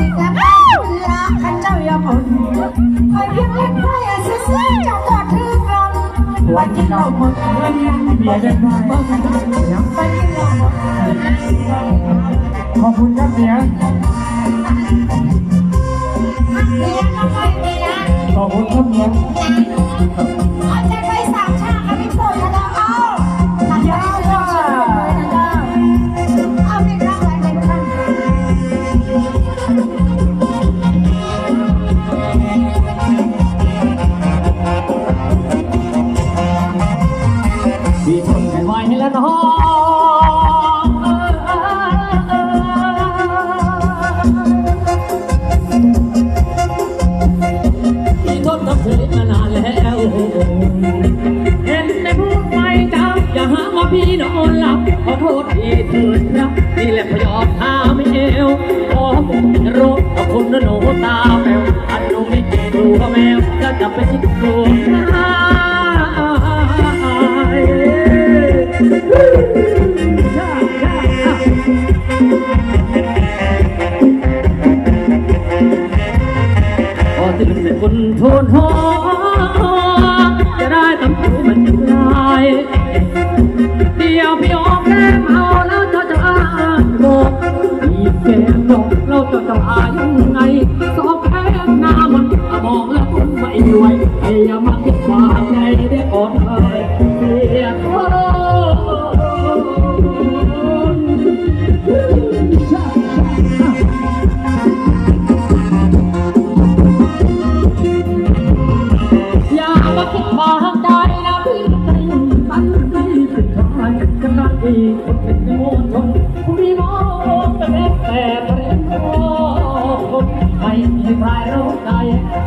สิงและข้าเจ้าอย่าบ่นคอยเพียงเล็กน้อยซื่อๆจะตอดถือกลองวันที่เราหมดเงินยังเบียร์ได้ไหมบ่มียังไปที่เราหมดขอบคุณครับเบียร์เมียขอบคุณครับเบียร์ พูดไม่จำอย่าหาว่าพี่นอนหลับขอโทษพี่เถิดนะนี่แหละพยอมทาไม่เอวขอผมเป็นโรคกับคนโนตาแมวอันโนไม่เก่งดูว่าแมวจะจับไปชิดตัว โทนหอจะได้ตำหูมันจุลายเดี๋ยวพี่ออกแก้มเอาแล้วจะจะอ่านบอกอีกแก้มบอกเราจะจะอ่านยังไงสอบแก้หน้ามันมองแล้วคนไม่ไหวอย่ามาคิดว่าไง ดีคนเป็นโมชนผู้มีมองแต่แม้แต่เป็นคนไม่มีใครรู้ใจ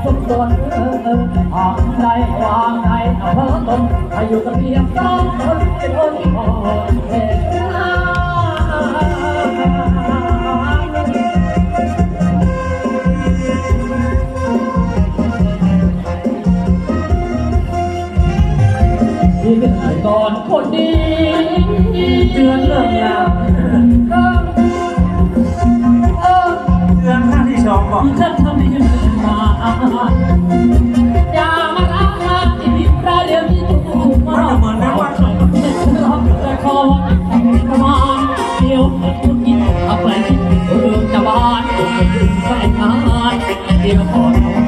สมส่วนเออเออหางใจวางใจเอาเพิ่มตนให้อยู่กับเพียงสองคนเป็นคนพอ ก่อนคนดีเตือนเรื่องราวเออเรื่องท่าที่สองบอกฉันทำให้มันมาอย่ามารักมาที่มีประเดี๋ยวนี้ถูกมาหลอกเหมือนไม่ว่าแต่ขอประมาณเดียวคุณกินอาไปเรื่องจะบานใส่งานเดียวขอ